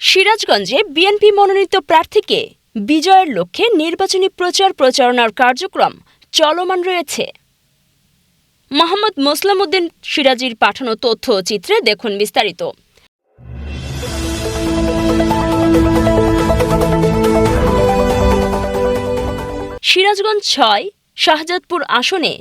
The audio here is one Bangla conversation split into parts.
সিরাজগঞ্জে বিএনপি মনোনীত প্রার্থীকে বিজয়ের লক্ষ্যে নির্বাচনী প্রচার প্রচারণার কার্যক্রম চলমান রয়েছে। মোহাম্মদ মোসলাম উদ্দিন সিরাজির পাঠানো তথ্য চিত্রে দেখুন বিস্তারিত। সিরাজগঞ্জ ছয় শাহজাদপুর আসনে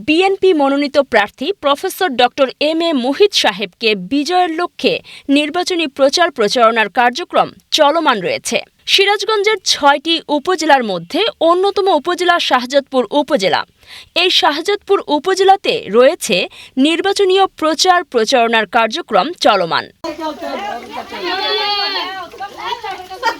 বিএনপি মনোনীত প্রার্থী professor doctor M A Mohit সাহেবকে বিজয়ের লক্ষ্যে নির্বাচনী প্রচার প্রচারণার কার্যক্রম চলমান রয়েছে। সিরাজগঞ্জের ছয়টি উপজেলার মধ্যে অন্যতম উপজেলা শাহজাদপুর উপজেলা। এই শাহজাদপুর উপজেলাতে রয়েছে নির্বাচনীয় প্রচার প্রচারণার কার্যক্রম চলমান।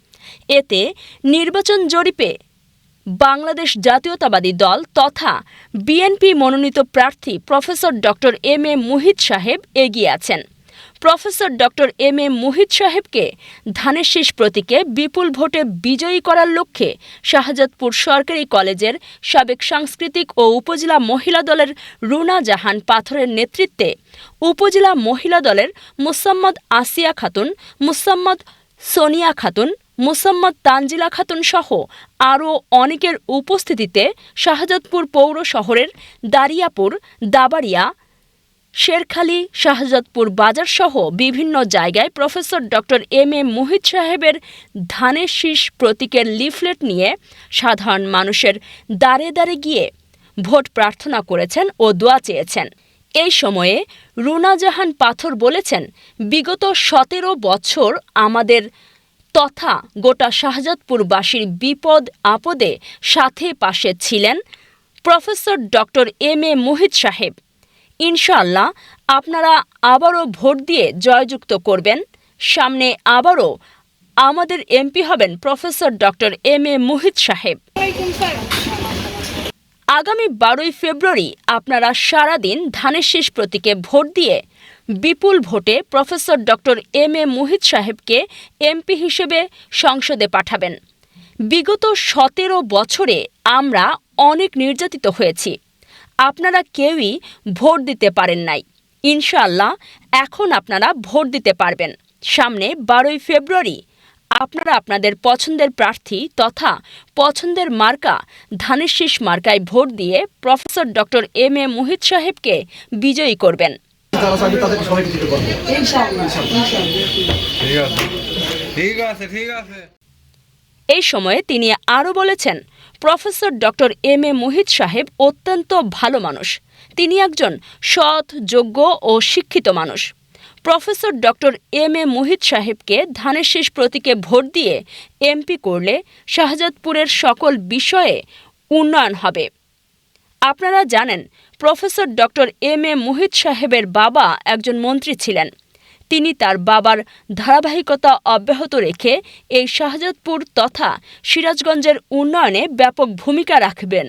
এতে নির্বাচন জরিপে বাংলাদেশ জাতীয়তাবাদী দল তথা বিএনপি মনোনীত প্রার্থী professor doctor M A Muhit Saheb এগিয়ে আছেন। Professor doctor M A Muhit সাহেবকে ধানের শীষ প্রতীকে বিপুল ভোটে বিজয়ী করার লক্ষ্যে শাহজাদপুর সরকারি কলেজের সাবেক সাংস্কৃতিক ও উপজেলা মহিলা দলের রুনা জাহান পাথরের নেতৃত্বে উপজেলা মহিলা দলের মুসাম্মদ আসিয়া খাতুন, মুসাম্মদ সোনিয়া খাতুন মুসাম্মদ তানজিলা খাতুন সহ আরও অনেকের উপস্থিতিতে শাহজাদপুর পৌর শহরের দারিয়াপুর, দাবাড়িয়া, শেরখালী, শাহজাদপুর বাজারসহ বিভিন্ন জায়গায় professor doctor M A Mohit সাহেবের ধানের শীষ প্রতীকের লিফলেট নিয়ে সাধারণ মানুষের দাঁড়ে দাঁড়ে গিয়ে ভোট প্রার্থনা করেছেন ও দোয়া চেয়েছেন। এই সময়ে রুনা জাহান পাথর বলেছেন, বিগত সতেরো বছর আমাদের তথা গোটা শাহজাদপুরবাসীর বিপদ আপদে সাথে পাশে ছিলেন professor doctor M A Mohit Saheb. ইনশাল্লাহ আপনারা আবারও ভোট দিয়ে জয়যুক্ত করবেন। সামনে আবারও আমাদের এমপি হবেন professor doctor M A Mohit Saheb. আগামী বারোই ফেব্রুয়ারি আপনারা সারাদিন ধানের শীষ প্রতীকে ভোট দিয়ে বিপুল ভোটে professor doctor M A Mohit সাহেবকে এমপি হিসেবে সংসদে পাঠাবেন। বিগত সতেরো বছরে আমরা অনেক নির্যাতিত হয়েছি। আপনারা কেউই ভোট দিতে পারেন নাই। ইনশাআল্লাহ এখন আপনারা ভোট দিতে পারবেন। সামনে বারোই ফেব্রুয়ারি, আপনারা আপনাদের পছন্দের প্রার্থী তথা পছন্দের মার্কা, ধানের শীষ মার্কায় ভোট দিয়ে professor doctor M A Mohit সাহেবকে বিজয়ী করবেন। যারা চাকরি তাদেরকে সবাইকে দিতে পারব। ইনশাআল্লাহ ইনশাআল্লাহ। ঠিক আছে ঠিক আছে ঠিক আছে। এই সময়ে তিনি আরও বলেছেন professor doctor M A Mohit Saheb অত্যন্ত ভালো মানুষ। তিনি একজন সৎ যোগ্য ও শিক্ষিত মানুষ। Professor doctor M A Mohit সাহেবকে ধানের শেষ প্রতীকে ভোট দিয়ে এমপি করলে শাহজাদপুরের সকল বিষয়ে উন্নয়ন হবে। আপনারা জানেন, professor doctor M A Mohit সাহেবের বাবা একজন মন্ত্রী ছিলেন। তিনি তার বাবার ধারাবাহিকতা অব্যাহত রেখে এই শাহজাদপুর তথা সিরাজগঞ্জের উন্নয়নে ব্যাপক ভূমিকা রাখবেন।